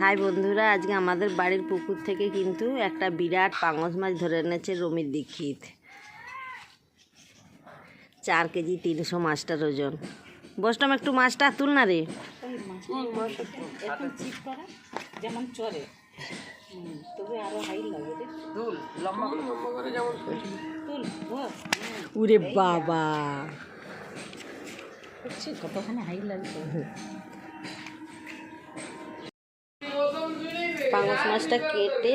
High বন্ধুরা আজকে আমাদের বাড়ির পুকুর থেকে কিন্তু একটা বিরাট পাঙস মাছ ধরে এনেছে রমির দীক্ষিত। চার কেজি তিনশো মাছটার ওজন। বসলাম একটু মাছটা তুল না রে। যেমন উরে বাবা। কতখানি হাই লাগবে মাছটা কেটে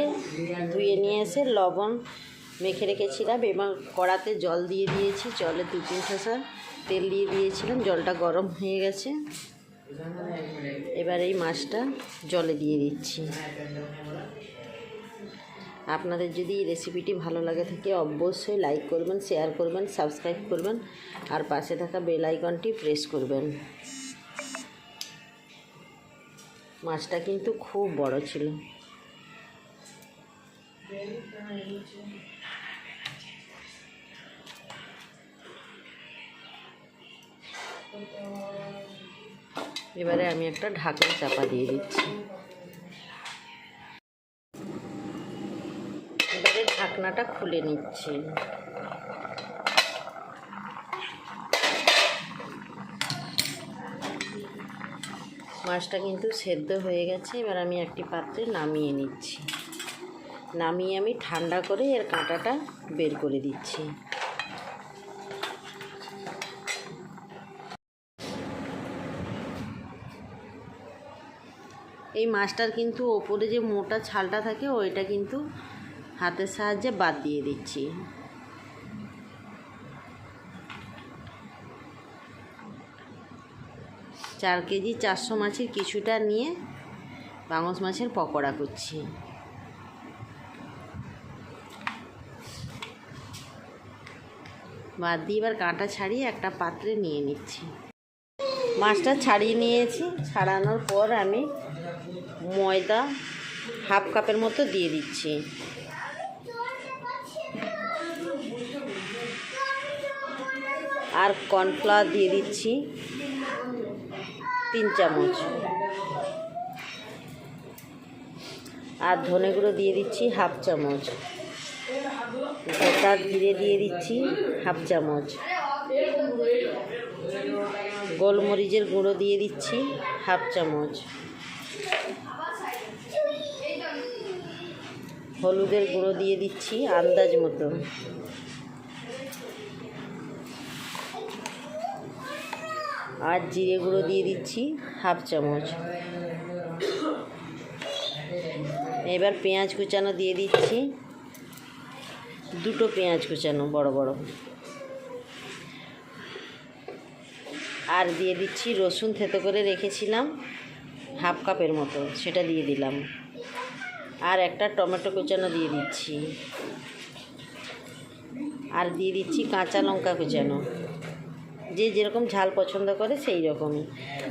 ধুয়ে নিয়ে এসে লবণ মেখে রেখেছিলাম এবং কড়াতে জল দিয়ে দিয়েছি, জলে দু তিন ঠাসা তেল দিয়ে দিয়েছিলাম, জলটা গরম হয়ে গেছে। এবার এই মাছটা জলে দিয়ে দিচ্ছি। আপনাদের যদি এই রেসিপিটি ভালো লাগে থাকে অবশ্যই লাইক করবেন, শেয়ার করবেন, সাবস্ক্রাইব করবেন, আর পাশে থাকা বেল আইকনটি প্রেস করবেন। মাছটা কিন্তু খুব বড় ছিল। এবারে আমি একটা ঢাকনা চাপা দিয়ে দিচ্ছি। এবারে ঢাকনাটা খুলে নিচ্ছি। মাছটা কিন্তু সেদ্ধ হয়ে গেছে, এবার আমি একটি পাত্রে নামিয়ে নিচ্ছি। নামিয়ে আমি ঠান্ডা করে এর কাঁটাটা বের করে দিচ্ছি। এই মাছটার কিন্তু ওপরে যে মোটা ছালটা থাকে, ওইটা কিন্তু হাতের সাহায্যে বাদ দিয়ে দিচ্ছি। চার কেজি চারশো মাছের কিছুটা নিয়ে বাংস মাছের পকোড়া করছি। বাদ দিয়ে এবার কাঁটা ছাড়িয়ে একটা পাত্রে নিয়ে নিচ্ছি। মাছটা ছাড়িয়ে নিয়েছি। ছাড়ানোর পর আমি ময়দা হাফ কাপের মতো দিয়ে দিচ্ছি। আর কর্নফ্লাওয়ার দিয়ে দিচ্ছি তিন চামচ। আর ধনে গুঁড়ো দিয়ে দিচ্ছি হাফ চামচ। গোটা জিরে দিয়ে দিচ্ছি হাফ চামচ। গোলমরিচের গুঁড়ো দিয়ে দিচ্ছি হাফ চামচ। হলুদের গুঁড়ো দিয়ে দিচ্ছি আন্দাজ মতো। আর জিরে গুঁড়ো দিয়ে দিচ্ছি হাফ চামচ। এবার পেঁয়াজ কুচানো দিয়ে দিচ্ছি। দুটো পেঁয়াজ কুচানো, বড় বড়। আর দিয়ে দিচ্ছি রসুন থেতো করে রেখেছিলাম, হাফ কাপের মতো, সেটা দিয়ে দিলাম। আর একটা টমেটো কুচানো দিয়ে দিচ্ছি। আর দিয়ে দিচ্ছি কাঁচা লঙ্কা কুচানো। যে যেরকম ঝাল পছন্দ করে সেই রকমই।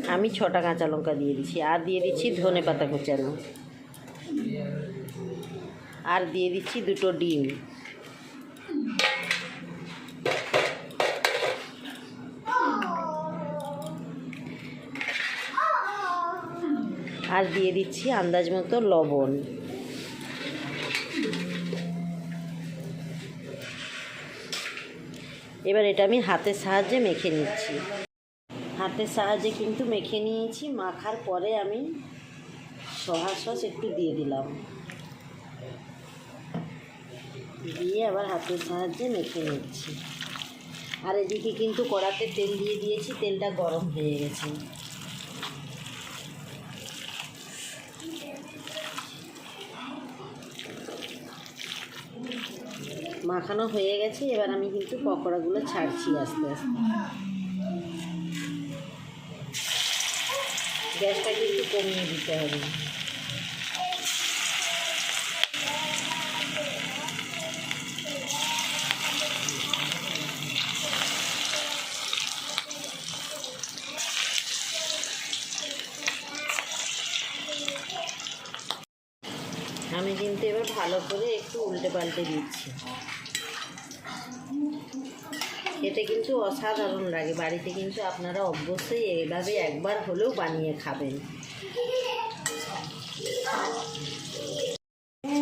আমি ছটা কাঁচা লঙ্কা দিয়ে দিচ্ছি, আর দিয়ে দিচ্ছি ধনে পাতা কুচানো। আর দিয়ে দিচ্ছি দুটো ডিম। আর দিয়ে দিচ্ছি আন্দাজ মতো লবণ। এবার এটা আমি হাতের সাহায্যে মেখে নিচ্ছি। হাতের সাহায্যে কিন্তু মেখে নিয়েছি, মাখার পরে আমি সহা সস একটু দিয়ে দিলাম। দিয়ে আবার হাতের সাহায্যে মেখে নিচ্ছি। আর এদিকে কিন্তু কড়াতে তেল দিয়ে দিয়েছি, তেলটা গরম হয়ে গেছে। মাখানো হয়ে গেছে, এবার আমি কিন্তু পকোড়াগুলো ছাড়ছি আস্তে আস্তে। গ্যাসটা কিন্তু কমিয়ে দিতে হবে। আমি কিন্তু এবার ভালো করে একটু উল্টে পাল্টে দিচ্ছি। খেতে কিন্তু অসাধারণ লাগে। বাড়িতে কিন্তু আপনারা অবশ্যই এভাবে একবার হলেও বানিয়ে খাবেন।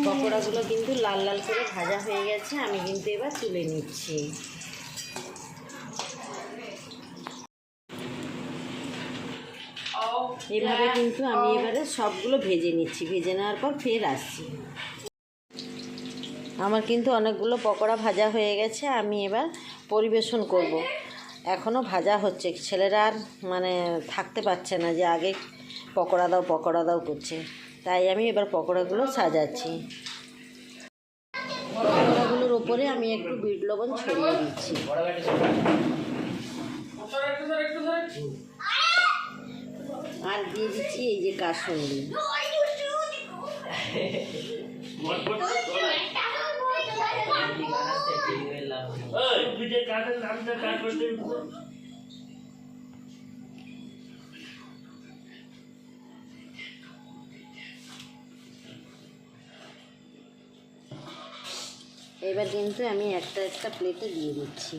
পকোড়াগুলো কিন্তু লাল লাল করে ভাজা হয়ে গেছে, আমি কিন্তু এবার তুলে নিচ্ছি। এভাবে কিন্তু আমি এবারে সবগুলো ভেজে নিচ্ছি। ভেজে নেওয়ার পর ফের আসছি। আমার কিন্তু অনেকগুলো পকোড়া ভাজা হয়ে গেছে, আমি এবার পরিবেশন করব। এখনও ভাজা হচ্ছে, ছেলেরা আর মানে থাকতে পারছে না যে আগে পকোড়া দাও পকোড়া দাও করছে। তাই আমি এবার পকোড়াগুলো সাজাচ্ছি। পকোড়াগুলোর ওপরে আমি একটু বিট লবণ ছড়িয়ে দিচ্ছি। আর দিয়ে দিচ্ছি এই যে কাসুন্দি এবার কিন্তু আমি একটা একটা প্লেটে দিয়ে দিচ্ছি।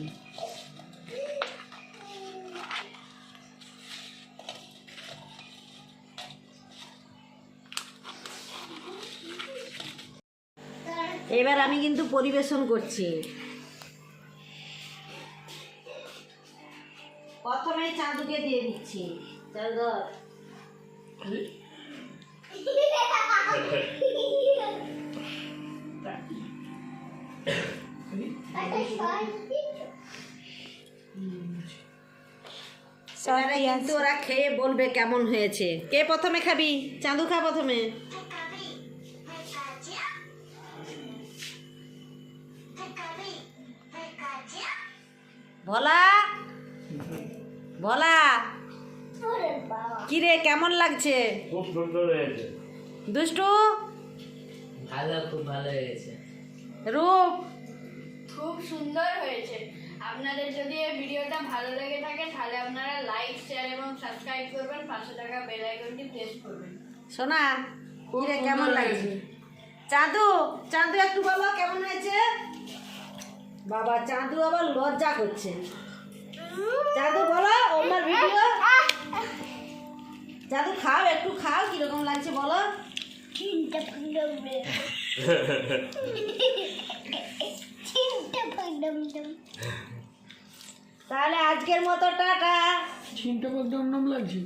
এবার আমি কিন্তু পরিবেশন করছি। প্রথমে চাঁদুকে দিয়ে দিচ্ছি। চল ধর। কিন্তু ওরা খেয়ে বলবে কেমন হয়েছে। কে প্রথমে খাবি? চাঁদু খা প্রথমে। ভোলা! ভোলা কিরে কেমন লাগছে? খুব সুন্দর হয়েছে দুষ্টু? ভালো খুব ভালো হয়েছে। রূপ? খুব সুন্দর হয়েছে। আপনাদের যদি এই ভিডিওটা ভালো লেগে থাকে তাহলে আপনারা লাইক শেয়ার এবং সাবস্ক্রাইব করবেন। পাঁচশো টাকা বেল আইকনটি প্রেস করবেন। সোনা কিরে কেমন লাগছে? চাঁদু চাঁদু একটু বলো কেমন হয়েছে? বাবা চাঁদু আবার লজ্জা করছে। চাঁদু বলো আমার ভিডিও। জাদু খাও একটু খাও কীরকম লাগছে বলো। তাহলে আজকের মতো টাটা। চিন্তা ফুলম অন্য লাগছে।